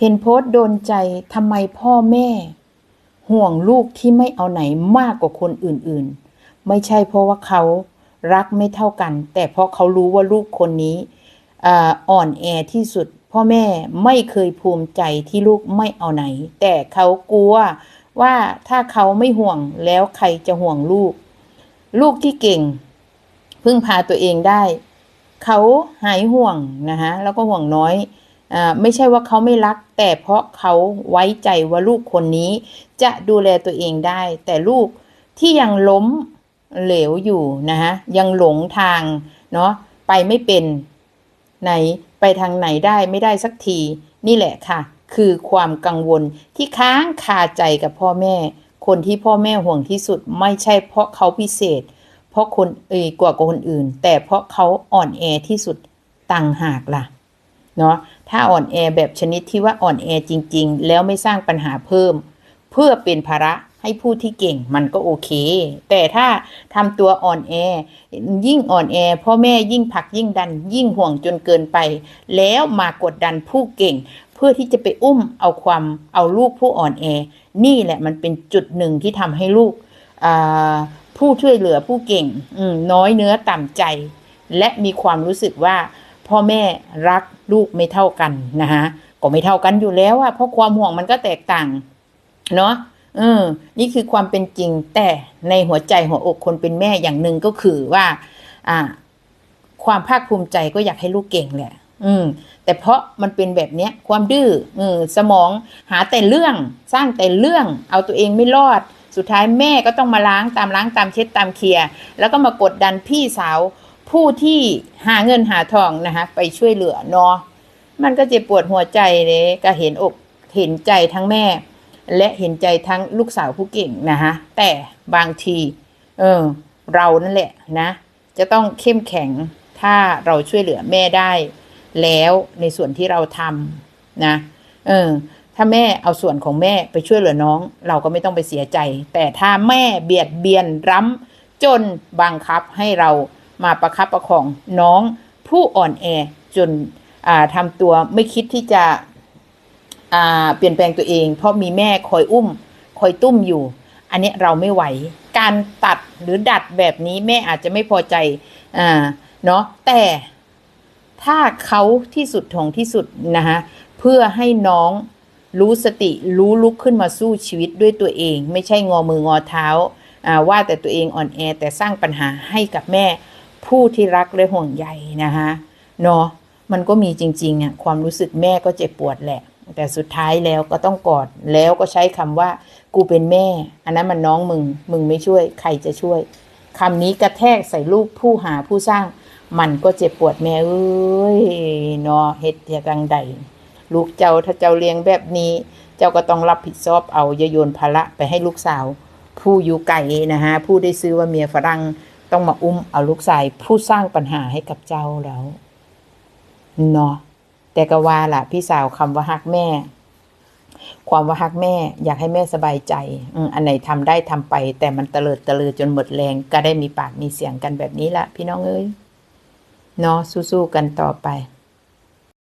เห็นโพสต์โดนใจทำไมพ่อแม่ ห่วงลูกที่ไม่เอาไหนมากกว่าคนอื่นๆ ไม่ใช่เพราะว่าเขารักไม่เท่ากัน แต่เพราะเขารู้ว่าลูกคนนี้อ่อนแอที่สุด พ่อแม่ไม่เคยภูมิใจที่ลูกไม่เอาไหน แต่เขากลัวว่าถ้าเขาไม่ห่วงแล้วใครจะห่วงลูก ลูกที่เก่ง พึ่งพาตัวเองได้ เขาหายห่วงนะคะแล้วก็ห่วงน้อย ไม่ใช่ว่าเขาไม่รัก แต่เพราะเขาไว้ใจว่าลูกคนนี้จะดูแลตัวเองได้ แต่ลูกที่ยังล้มเหลวอยู่นะคะยังหลงทางเนาะไปไม่เป็นไหนไปทางไหนได้ไม่ได้สักที นี่แหละค่ะ คือความกังวลที่ค้างคาใจกับพ่อแม่ คนที่พ่อแม่ห่วงที่สุดไม่ใช่เพราะเขาพิเศษ เพราะคนเอ่ยกว่าคนอื่น แต่เพราะเขาอ่อนแอที่สุดต่างหากล่ะ เนาะถ้าอ่อนแอแบบชนิดที่ว่าอ่อนแอจริง ๆ แล้วไม่สร้างปัญหาเพิ่ม เพื่อเป็นภาระให้ผู้ที่เก่งมันก็โอเค แต่ถ้าทำตัวอ่อนแอ ยิ่งอ่อนแอพ่อแม่ยิ่งผักยิ่งดัน ยิ่งห่วงจนเกินไป แล้วมากดดันผู้เก่ง เพื่อที่จะไปอุ้มเอาความเอาลูกผู้อ่อนแอ นี่แหละมันเป็นจุดหนึ่งที่ทำให้ลูกผู้ช่วยเหลือผู้เก่งน้อยเนื้อต่ำใจ และมีความรู้สึกว่า พ่อแม่รักลูกไม่เท่ากันนะคะก็ไม่เท่ากันอยู่แล้วอะเพราะความห่วงมันก็แตกต่างเนาะเออ นี่คือความเป็นจริงแต่ในหัวใจหัวอกคนเป็นแม่อย่างหนึ่งก็คือว่า อ่า ความภาคภูมิใจก็อยากให้ลูกเก่งแหละ อืม แต่เพราะมันเป็นแบบเนี้ย ความดื้ออืมสมองหาแต่เรื่องสร้างแต่เรื่อง เอาตัวเองไม่รอด สุดท้ายแม่ก็ต้องมาล้างตามล้างตามเช็ดตามเคลียร์แล้วก็มากดดันพี่สาว ผู้ที่หาเงินหาทองนะคะ ไปช่วยเหลือเนาะมันก็เจ็บปวดหัวใจเลยก็เห็นอกเห็นใจทั้งแม่ และเห็นใจทั้งลูกสาวผู้เก่งนะคะแต่บางที เออ เรานั่นแหละนะ จะต้องเข้มแข็งถ้าเราช่วยเหลือแม่ได้ แล้วในส่วนที่เราทำนะเออถ้าแม่เอาส่วนของแม่ไปช่วยเหลือน้อง เราก็ไม่ต้องไปเสียใจ แต่ถ้าแม่เบียดเบียนรั้มจนบังคับให้เรา มาประคับประคองน้องผู้อ่อนแอจนอทำตัวไม่คิดที่จะเปลี่ยนแปลงตัวเอง เพราะมีแม่คอยอุ้ม คอยตุ้มอยู่ อันนี้เราไม่ไหว การตัดหรือดัดแบบนี้แม่อาจจะไม่พอใจอ่าเนาะแต่ถ้าเขาที่สุดของที่สุดนะคะเพื่อให้น้องรู้สติรู้ลุกขึ้นมาสู้ชีวิตด้วยตัวเอง ไม่ใช่งอมืองอเท้าว่าแต่ตัวเองอ่อนแอแต่สร้างปัญหาให้กับแม่ ผู้ที่รักและห่วงใยนะคะเนาะมันก็มีจริงๆอะความรู้สึกแม่ก็เจ็บปวดแหละ แต่สุดท้ายแล้วก็ต้องกอดแล้วก็ใช้คำว่า กูเป็นแม่ อันนั้นมันน้องมึง มึงไม่ช่วยใครจะช่วยคำนี้กระแทกใส่ลูกผู้หาผู้สร้าง มันก็เจ็บปวดแม่เอ้ยเนาะเฮ็ดอย่ากังใด ลูกเจ้าถ้าเจ้าเลี้ยงแบบนี้ เจ้าก็ต้องรับผิดชอบเอาอย่าโยนภาระไปให้ลูกสาว ผู้อยู่ไกลนะฮะผู้ได้ซื้อว่าเมียฝรั่ง ต้องมาอุ้มเอาลูกชายผู้สร้างปัญหาให้กับเจ้าแล้วเนาะแต่ก็ว่าล่ะ พี่สาวคำว่าฮักแม่ ความว่าฮักแม่ อยากให้แม่สบายใจอันไหนทำได้ทำไป แต่มันเตลิดเตลือจนหมดแรง ก็ได้มีปากมีเสียงกันแบบนี้ละพี่น้องเอ้ยเนาะสู้ๆกันต่อไป